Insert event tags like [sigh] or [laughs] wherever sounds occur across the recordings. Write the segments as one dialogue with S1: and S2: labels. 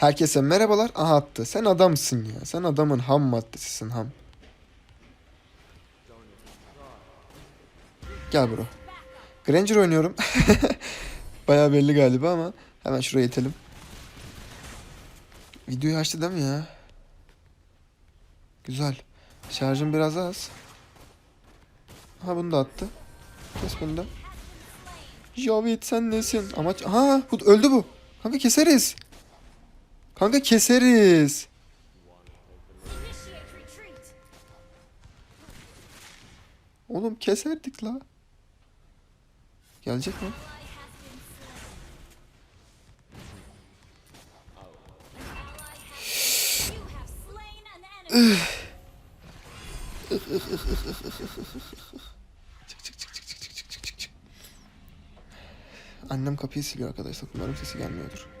S1: Herkese merhabalar. Aha attı. Sen adamsın ya. Sen adamın ham maddesisin ham. Gel bro. Granger oynuyorum. [laughs] Baya belli galiba ama hemen şuraya itelim. Videoyu açtı değil mi ya? Güzel. Şarjım biraz az. Ha bunu da attı. Kes bunu da. Javit sen nesin? Ama ha bu öldü bu. Kanka keseriz. Kanka keseriz. Oğlum keserdik la. Gelecek mi? Çık çık çık çık çık çık çık çık. Annem kapıyı siliyor arkadaşlar. Umarım sesi gelmiyordur.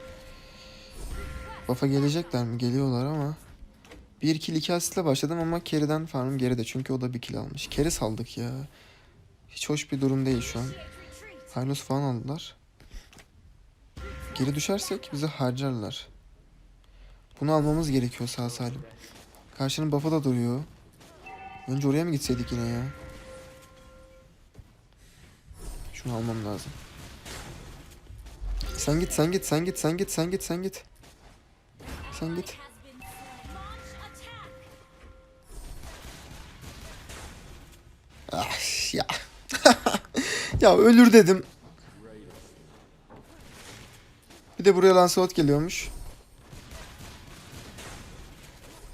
S1: Bafa gelecekler mi? Geliyorlar ama. Bir kill iki asistle başladım ama Kerry'den farmım geride. Çünkü o da bir kill almış. Kerry saldık ya. Hiç hoş bir durum değil şu an. Hylos falan aldılar. Geri düşersek bizi harcarlar. Bunu almamız gerekiyor sağ salim. Karşının buff'ı da duruyor. Önce oraya mı gitseydik yine ya? Şunu almam lazım. Sen git, sen git, sen git, sen git, sen git, sen git. Sen git. Ah ya. [laughs] ya ölür dedim. Bir de buraya Lancelot geliyormuş.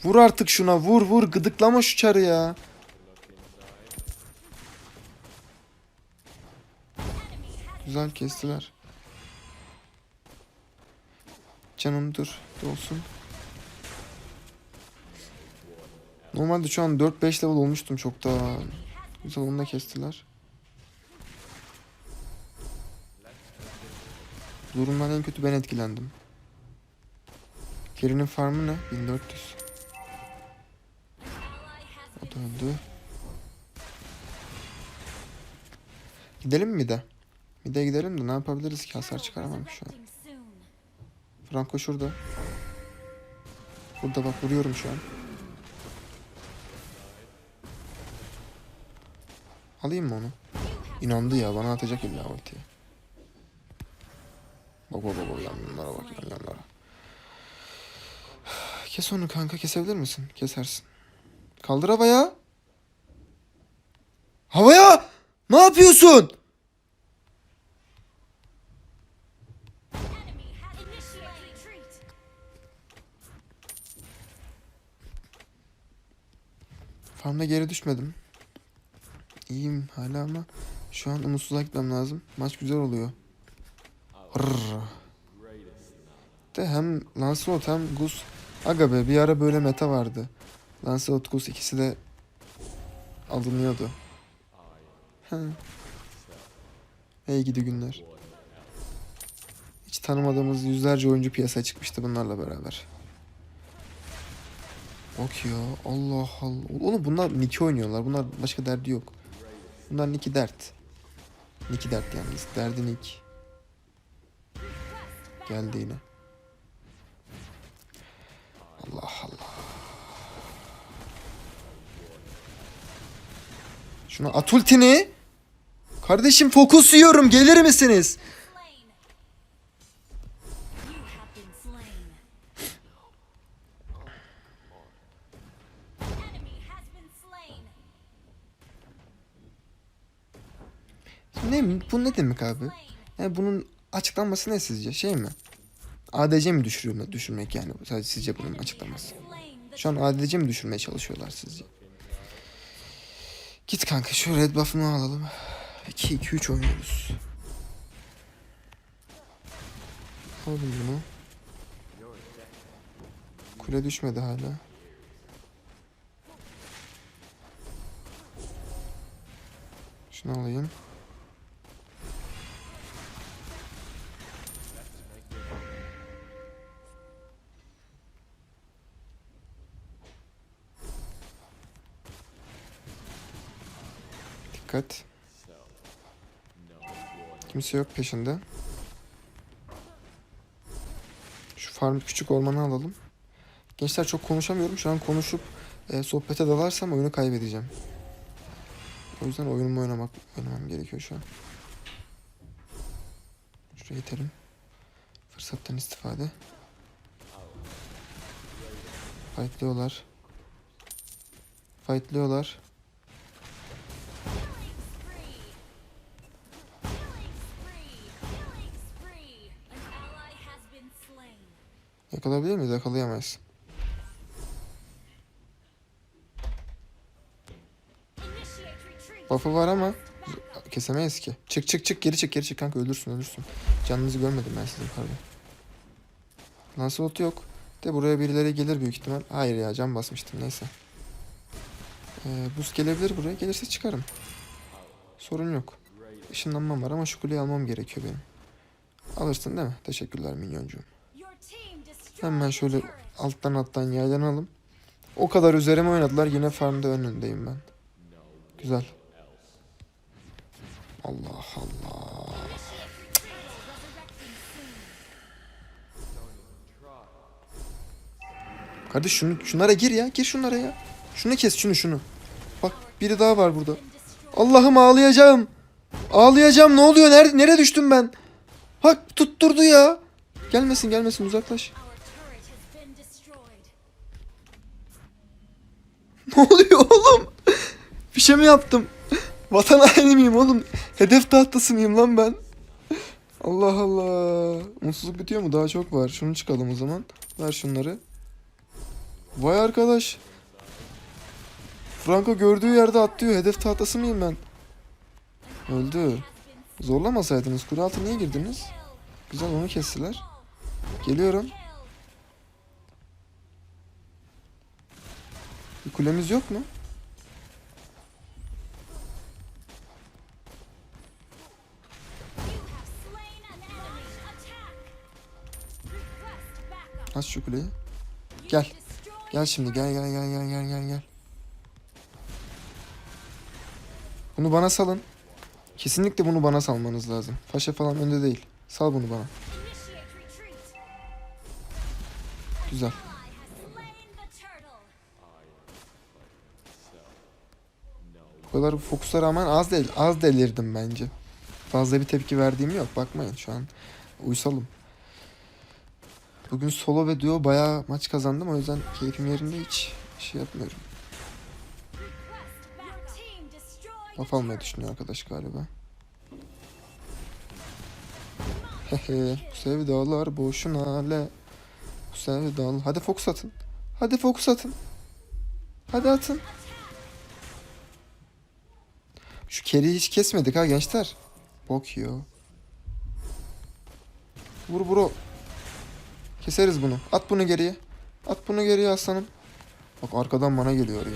S1: Vur artık şuna vur vur gıdıklama şu çarı ya. Güzel kestiler. Canım dur dolsun. Normalde şu an 4-5 level olmuştum çok daha. Güzel onu da kestiler. Durumdan en kötü ben etkilendim. Kerry'nin farmı ne? 1400.
S2: Ally has
S1: O da öldü. Gidelim mi de? Bir de gidelim de ne yapabiliriz ki hasar çıkaramam şu an. Franco şurada. Burada bak vuruyorum şu an. Alayım mı onu? İnandı ya bana atacak illa ultiyi. Bak bak bak yanlara bak yan yanlara. Kes onu kanka kesebilir misin? Kesersin. Kaldır havaya. Havaya! Ne yapıyorsun? Farmda geri düşmedim. İyiyim hala ama şu an umutsuzluğa gitmem lazım. Maç güzel oluyor. Rrr. De hem Lancelot hem Gus. Aga be bir ara böyle meta vardı. Lancelot Gus ikisi de alınıyordu. He. Hey gidi günler. Hiç tanımadığımız yüzlerce oyuncu piyasaya çıkmıştı bunlarla beraber. Bak ya Allah Allah. Oğlum bunlar Nick'i oynuyorlar. Bunlar başka derdi yok. Bunlar Nick'i dert. Nick'i dert yalnız. Derdi Nick. Geldi yine. Allah Allah. Şuna at ultini. Kardeşim fokus yiyorum. Gelir misiniz? Ne demek abi? Yani bunun açıklanması ne sizce? Şey mi? ADC mi düşürmek, düşürmek yani? Sadece sizce bunun açıklaması. Şu an ADC mi düşürmeye çalışıyorlar sizce? Git kanka şu red buff'ını alalım. 2-2-3 oynuyoruz. Alalım bunu. Kule düşmedi hala. Şunu alayım. Dikkat. Kimse yok peşinde. Şu farm küçük ormanı alalım. Gençler çok konuşamıyorum. Şu an konuşup e, sohbete dalarsam oyunu kaybedeceğim. O yüzden oyunumu oynamak oynamam gerekiyor şu an. Şuraya itelim. Fırsattan istifade. Fightlıyorlar. Fightlıyorlar. Yakalayabilir miyiz? Yakalayamayız. Buff'ı var ama kesemeyiz ki. Çık çık çık geri çık geri çık kanka ölürsün ölürsün. Canınızı görmedim ben sizin pardon. Lancelot yok. De buraya birileri gelir büyük ihtimal. Hayır ya can basmıştım neyse. Ee, buz gelebilir buraya. Gelirse çıkarım. Sorun yok. Işınlanmam var ama şu kuleyi almam gerekiyor benim. Alırsın değil mi? Teşekkürler minyoncuğum. Hemen şöyle alttan alttan yaylanalım. O kadar üzerime oynadılar. Yine farmda önündeyim ben. Güzel. Allah Allah. Kardeş şunu, şunlara gir ya. Gir şunlara ya. Şunu kes şunu şunu. Bak biri daha var burada. Allah'ım ağlayacağım. Ağlayacağım. Ne oluyor? Nerede, nereye düştüm ben? Bak tutturdu ya. Gelmesin gelmesin uzaklaş. Ne oluyor oğlum? Bir şey mi yaptım? Vatan haini miyim oğlum? Hedef tahtası mıyım lan ben? Allah Allah. Mutsuzluk bitiyor mu? Daha çok var. Şunu çıkalım o zaman. Ver şunları. Vay arkadaş. Franco gördüğü yerde atlıyor. Hedef tahtası mıyım ben? Öldü. Zorlamasaydınız. Kule altı niye girdiniz? Güzel onu kestiler. Geliyorum. Kulemiz yok mu? Aç şu kuleyi. Gel. Gel şimdi gel gel gel gel gel gel gel. Bunu bana salın. Kesinlikle bunu bana salmanız lazım. Faşa falan önde değil. Sal bunu bana. Güzel. Bu kadar fokusa rağmen az değil. Az delirdim bence. Fazla bir tepki verdiğim yok. Bakmayın şu an uysalım. Bugün solo ve duo bayağı maç kazandım. O yüzden keyfim yerinde hiç şey yapmıyorum.
S2: A
S1: almayı düşünüyor arkadaş galiba. Hehe bu sevdalar boşuna le. Bu sevdalar. Hadi fokus atın. Hadi fokus atın. Hadi atın. Şu keriyi hiç kesmedik ha gençler. Bok yiyor. Vur bro. Keseriz bunu. At bunu geriye. At bunu geriye aslanım. Bak arkadan bana geliyor ya.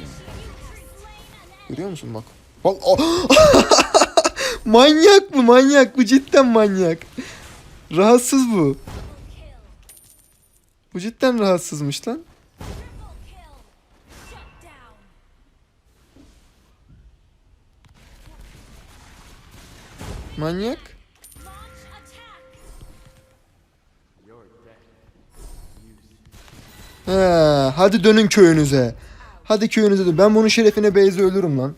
S1: Görüyor musun bak. Bak. Oh! [laughs] manyak bu manyak bu cidden manyak. Rahatsız bu. Bu cidden rahatsızmış lan. Manyak. He, hadi dönün köyünüze. Hadi köyünüze dön. Ben bunun şerefine Beyze ölürüm lan.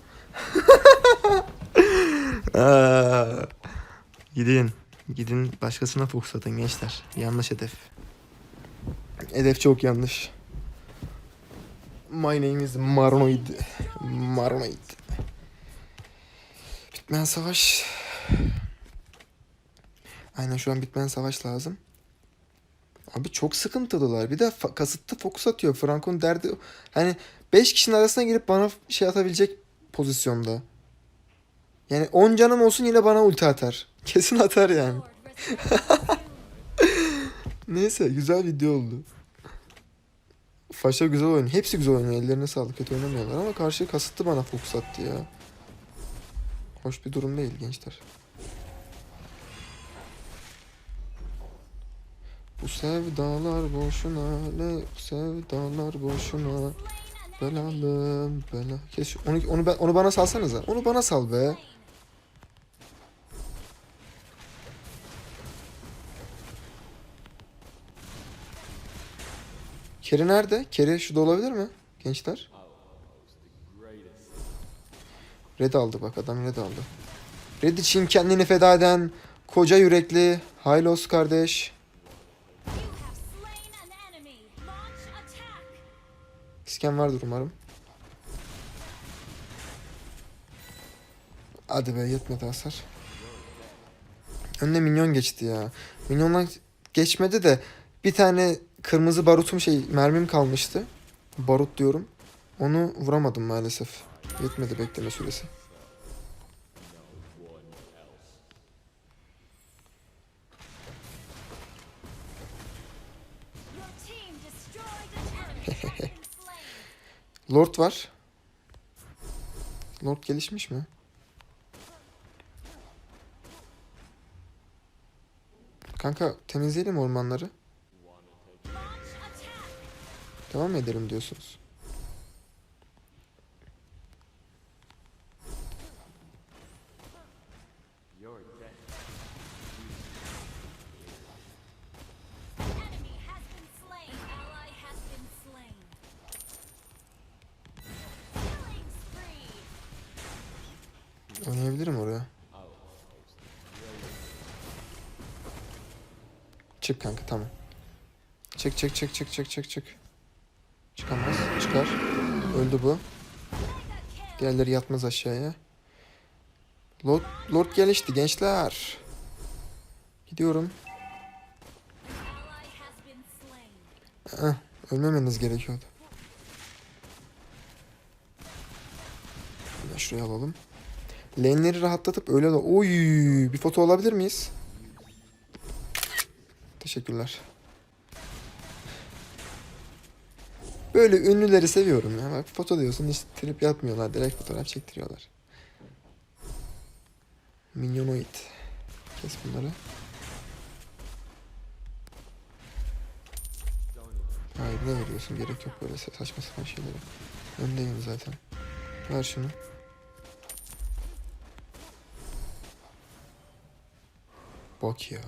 S1: [laughs] Gidin. Gidin başkasına fokus atın gençler. Yanlış hedef. Hedef çok yanlış. My name is Marnoid. Marnoid. Bitmeyen savaş. Aynen şu an bitmeyen savaş lazım. Abi çok sıkıntılılar. Bir de fa- kasıtlı fokus atıyor. Franco'nun derdi hani 5 kişinin arasına girip bana şey atabilecek pozisyonda. Yani 10 canım olsun yine bana ulti atar. [laughs] Kesin atar yani. [laughs] Neyse güzel video oldu. Faşa güzel oynuyor. Hepsi güzel oynuyor. Ellerine sağlık. Kötü oynamıyorlar ama karşı kasıtlı bana fokus attı ya. Hoş bir durum değil gençler. Bu sevdalar boşuna le bu sevdalar boşuna belalım bela. Kes şu- onu onu ben onu bana salsanıza. Onu bana sal be. Keri nerede? Keri şurada olabilir mi? Gençler. Red aldı bak adam red aldı. Red için kendini feda eden koca yürekli Hylos kardeş. İsken vardır umarım. Hadi be yetmedi hasar. Önüne minyon geçti ya. Minyonlar geçmedi de bir tane kırmızı barutum şey mermim kalmıştı. Barut diyorum. Onu vuramadım maalesef. Yetmedi bekleme süresi. Lord var. Lord gelişmiş mi? Kanka temizleyelim ormanları. Devam edelim diyorsunuz. Çık çık çık çık çık çık çık. Çıkamaz. Çıkar. Öldü bu. Diğerleri yatmaz aşağıya. Lord, Lord gelişti gençler. Gidiyorum. Eh, ölmemeniz gerekiyordu. Hemen şuraya alalım. Lane'leri rahatlatıp öyle de... Oy, bir foto alabilir miyiz? Teşekkürler. Böyle ünlüleri seviyorum ya. Bak foto diyorsun hiç trip yapmıyorlar. Direkt fotoğraf çektiriyorlar. Minyonoid. Kes bunları. Hayır ne veriyorsun? Gerek yok böyle sa- saçma sapan şeylere. Öndeyim zaten. Ver şunu. Bak ya.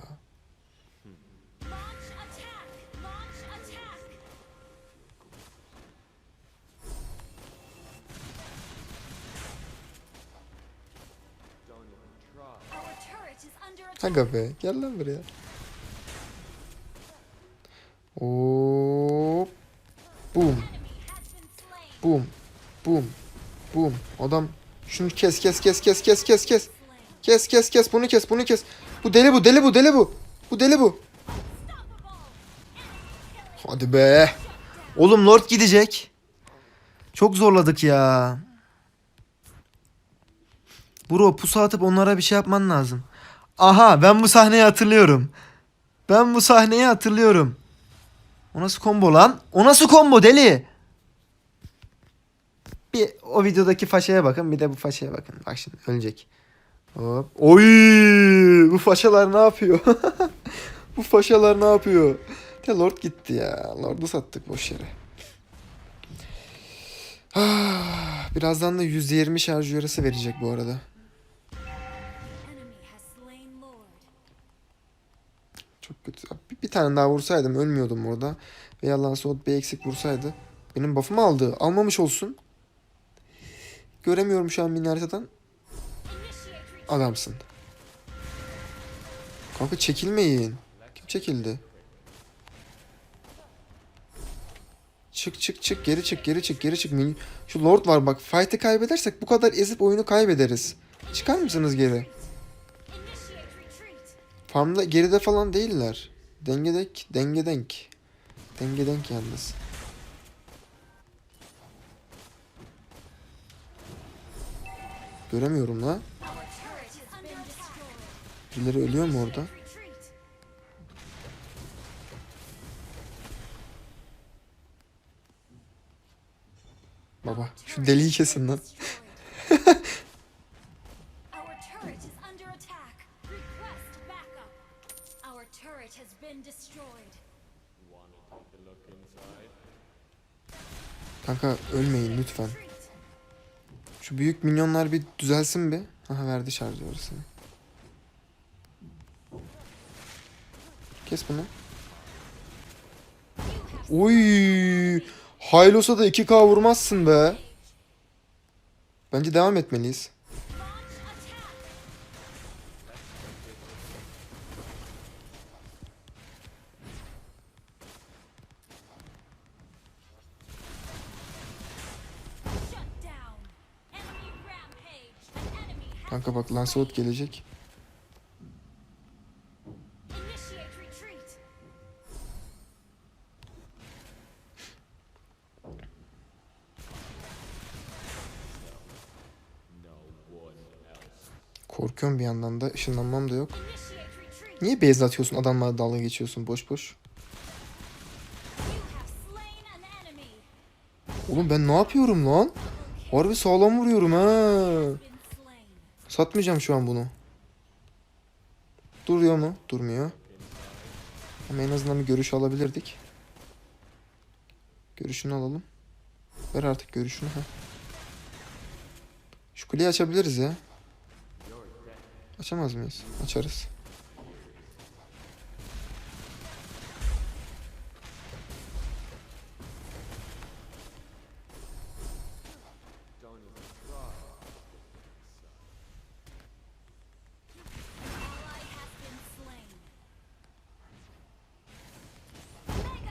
S1: Aga be gel lan buraya. Hop. Boom. Boom. Boom. Boom. Adam şunu kes kes kes kes kes kes kes. Kes kes kes bunu kes bunu kes. Bu deli bu deli bu deli bu. Bu deli bu. Hadi be. Oğlum Lord gidecek. Çok zorladık ya. Bro pusu atıp onlara bir şey yapman lazım. Aha ben bu sahneyi hatırlıyorum. Ben bu sahneyi hatırlıyorum. O nasıl combo lan? O nasıl combo deli? Bir o videodaki faşaya bakın bir de bu faşaya bakın. Bak şimdi ölecek. Hop. Oy! Bu faşalar ne yapıyor? [laughs] bu faşalar ne yapıyor? Ya Lord gitti ya. Lord'u sattık boş yere. [sighs] Birazdan da %20 şarj yarısı verecek bu arada. Çok kötü. Bir, bir tane daha vursaydım ölmüyordum orada. Ve yalan soğut bir eksik vursaydı. Benim buff'ımı aldı. Almamış olsun. Göremiyorum şu an mini. Adamsın. Kanka çekilmeyin. Kim çekildi? Çık çık çık geri çık geri çık geri çık. Şu Lord var bak fight'ı kaybedersek bu kadar ezip oyunu kaybederiz. Çıkar mısınız geri? Farmda geride falan değiller. Dengedenk, dengedenk. Dengedenk yalnız. Göremiyorum la. Birileri ölüyor mu orada? Baba şu deliği kesin lan. [laughs] Kanka ölmeyin lütfen. Şu büyük minyonlar bir düzelsin bir. Aha verdi şarj orasını. Kes bunu. Oy. Haylos'a da 2K vurmazsın be. Bence devam etmeliyiz. Kanka bak Lancelot gelecek. Korkuyorum bir yandan da. ışınlanmam da yok. Niye base atıyorsun adamlara dalga geçiyorsun boş boş? Oğlum ben ne yapıyorum lan? Harbi sağlam vuruyorum ha. Satmayacağım şu an bunu. Duruyor mu? Durmuyor. Ama en azından bir görüş alabilirdik. Görüşünü alalım. Ver artık görüşünü. Heh. Şu kuleyi açabiliriz ya. Açamaz mıyız? Açarız.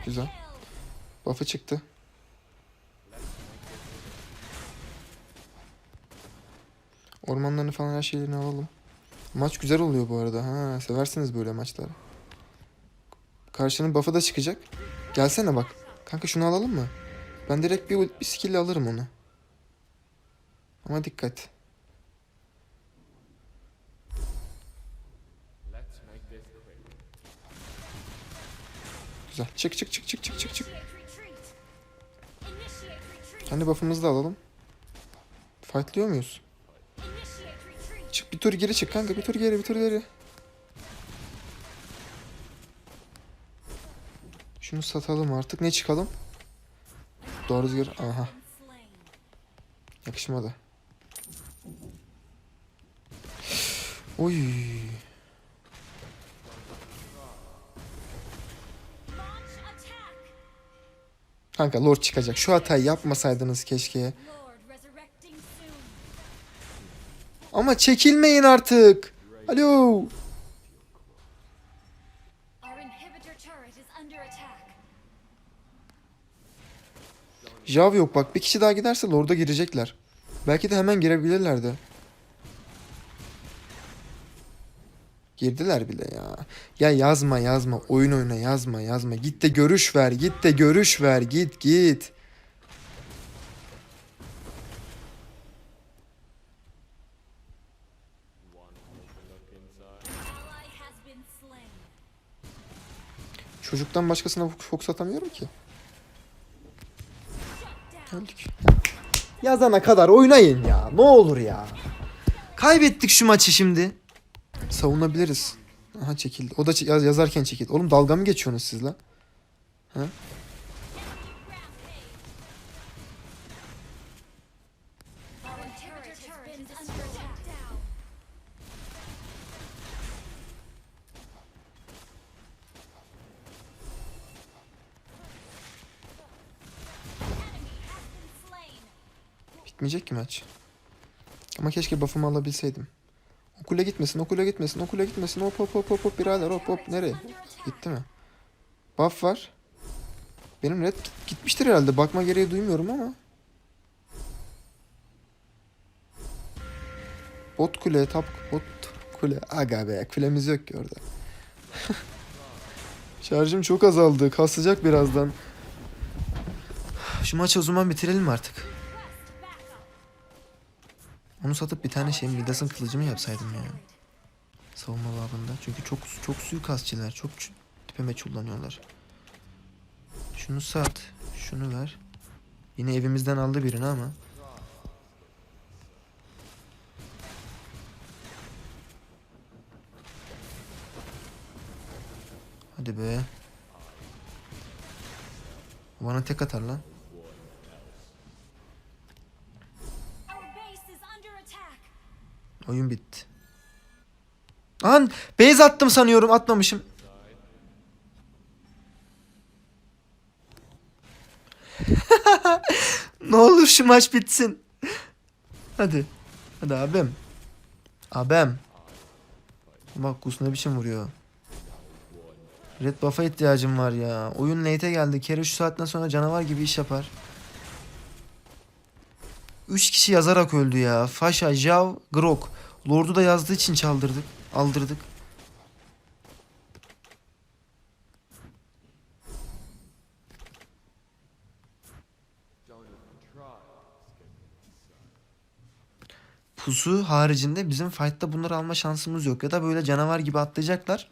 S1: Güzel. Buff'ı çıktı. Ormanlarını falan her şeylerini alalım. Maç güzel oluyor bu arada. Ha, seversiniz böyle maçları. Karşının buff'ı da çıkacak. Gelsene bak. Kanka şunu alalım mı? Ben direkt bir, bir skill alırım onu. Ama dikkat. Güzel. Çık çık çık çık çık çık çık. Kendi buff'ımızı da alalım. Fightlıyor muyuz? Çık bir tur geri çık kanka bir tur geri bir tur geri. Şunu satalım artık ne çıkalım? Doğru rüzgar aha yakışmadı. Oy kanka lord çıkacak. Şu hatayı yapmasaydınız keşke. Ama çekilmeyin artık. Alo. Jav yok bak bir kişi daha giderse lord'a girecekler. Belki de hemen girebilirlerdi. Girdiler bile ya. Ya yazma yazma. Oyun oyna yazma yazma. Git de görüş ver. Git de görüş ver. Git git. Çocuktan başkasına fokus atamıyorum ki. Öldük. Yazana kadar oynayın ya. Ne olur ya. Kaybettik şu maçı şimdi. Savunabiliriz. Aha çekildi. O da yaz- yazarken çekildi. Oğlum dalga mı geçiyorsunuz siz la?
S2: Rampage. Our inhibitor turret is under attack. Down. Enemy has been slain.
S1: Bitmeyecek ki maç. Ama keşke buff'ımı alabilseydim. Okula gitmesin, okula gitmesin, okula gitmesin. Hop hop hop hop hop birader hop hop. Nereye? Gitti mi? Buff var. Benim red git- gitmiştir herhalde. Bakma gereği duymuyorum ama. Bot kule, top bot kule. Aga be, kulemiz yok ki orada. [laughs] Şarjım çok azaldı. Kasacak birazdan. Şu maçı o zaman bitirelim artık? Onu satıp bir tane şey Midas'ın kılıcı mı yapsaydım ya? Savunma babında. Çünkü çok çok suikastçiler. Çok tepeme kullanıyorlar. Şunu sat. Şunu ver. Yine evimizden aldı birini ama. Hadi be. Bana tek atar lan. Oyun bitti. An base attım sanıyorum atmamışım. [laughs] ne olur şu maç bitsin. Hadi. Hadi abim. Abim. Bak Gus ne biçim vuruyor. Red buff'a ihtiyacım var ya. Oyun late'e geldi. Kere şu saatten sonra canavar gibi iş yapar. 3 kişi yazarak öldü ya. Fasha, Jav, Grok. Lord'u da yazdığı için çaldırdık. Aldırdık. Pusu haricinde bizim fight'ta bunları alma şansımız yok. Ya da böyle canavar gibi atlayacaklar.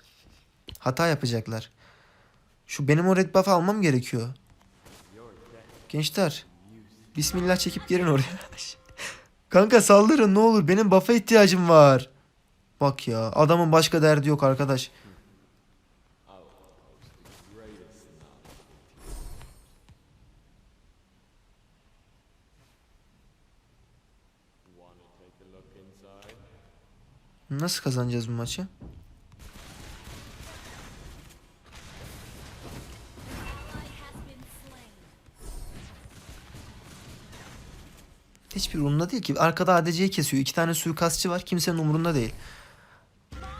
S1: Hata yapacaklar. Şu benim o red buff'ı almam gerekiyor. Gençler. Bismillah çekip gelin oraya. [laughs] Kanka saldırın ne olur. Benim buff'a ihtiyacım var. Bak ya adamın başka derdi yok arkadaş. Nasıl kazanacağız bu maçı? Hiçbir umurunda değil ki. Arkada ADC'yi kesiyor. İki tane suikastçı var. Kimsenin umurunda değil.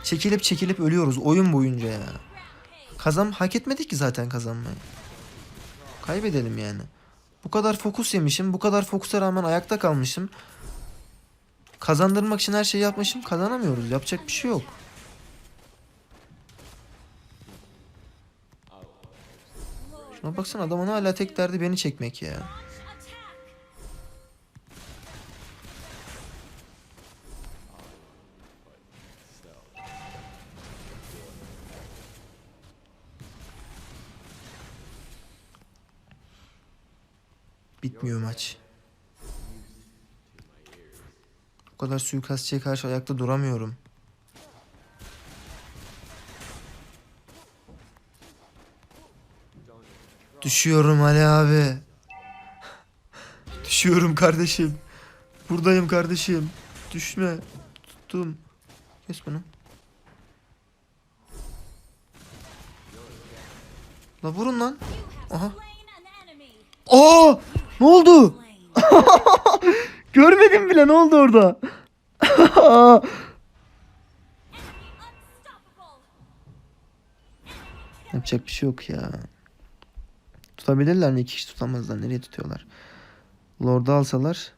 S1: Çekilip çekilip ölüyoruz oyun boyunca ya. Kazan hak etmedik ki zaten kazanmayı. Kaybedelim yani. Bu kadar fokus yemişim. Bu kadar fokusa rağmen ayakta kalmışım. Kazandırmak için her şeyi yapmışım. Kazanamıyoruz. Yapacak bir şey yok. Şuna baksana adamın hala tek derdi beni çekmek ya. Bitmiyor maç. Bu kadar suikastçıya karşı ayakta duramıyorum. Düşüyorum Ali abi. Düşüyorum kardeşim. Buradayım kardeşim. Düşme. Tuttum. Kes bunu. La vurun lan. Aha. Aa! Ne oldu? [laughs] Görmedim bile ne oldu orada? [laughs] Yapacak bir şey yok ya. Tutabilirler mi? İki kişi tutamazlar. Nereye tutuyorlar? Lord'u alsalar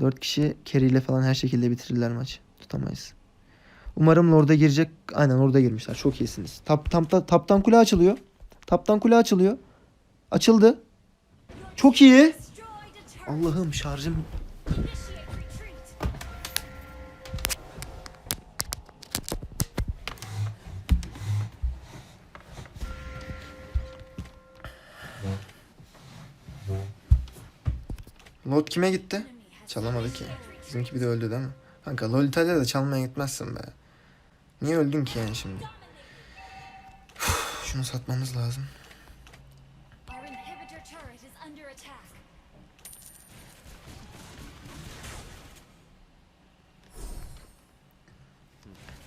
S1: dört kişi carry ile falan her şekilde bitirirler maçı. Tutamayız. Umarım Lord'a girecek. Aynen orada girmişler. Çok iyisiniz. Tap, tapta, taptan kule açılıyor. Taptan kule açılıyor. Açıldı. Çok iyi. Allah'ım şarjım. Lord kime gitti? Çalamadı ki. Bizimki bir de öldü değil mi? Kanka Lolita'da da çalmaya gitmezsin be. Niye öldün ki yani şimdi? Şunu satmamız lazım.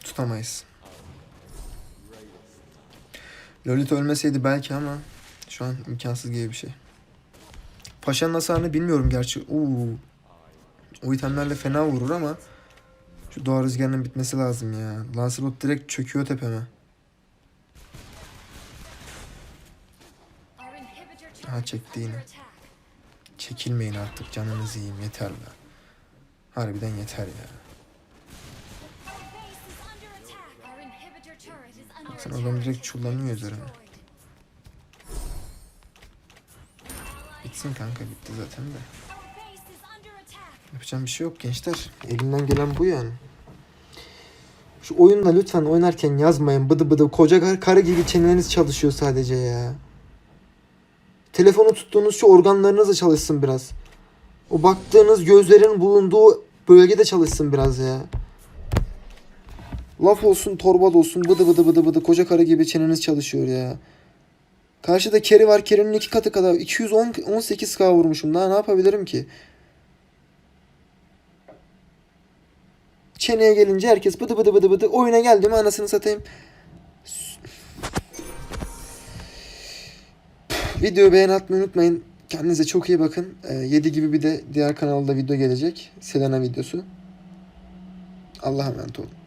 S1: Tutamayız. Lolita ölmeseydi belki ama şu an imkansız gibi bir şey. Paşa'nın hasarını bilmiyorum gerçi. Oo. O itemlerle fena vurur ama şu doğa rüzgarının bitmesi lazım ya. Lancelot direkt çöküyor tepeme. Ha, çekti yine. Çekilmeyin artık canınızı yiyeyim yeter be. Harbiden yeter ya.
S2: Attack.
S1: adam direkt çullanıyor üzerine. Bitsin kanka bitti zaten de. Yapacağım bir şey yok gençler. Elimden gelen bu yani. Şu oyunla lütfen oynarken yazmayın bıdı bıdı. Koca kar, karı gibi çeneniz çalışıyor sadece ya. Telefonu tuttuğunuz şu organlarınız da çalışsın biraz. O baktığınız gözlerin bulunduğu bölgede çalışsın biraz ya. Laf olsun torba da olsun bıdı bıdı bıdı bıdı koca karı gibi çeneniz çalışıyor ya. Karşıda keri var kerinin iki katı kadar 210 18k vurmuşum daha ne yapabilirim ki? Çeneye gelince herkes bıdı bıdı bıdı bıdı oyuna geldi mi anasını satayım. Videoyu beğen atmayı unutmayın. Kendinize çok iyi bakın. Ee, 7 gibi bir de diğer kanalda video gelecek. Selena videosu. Allah'a emanet olun.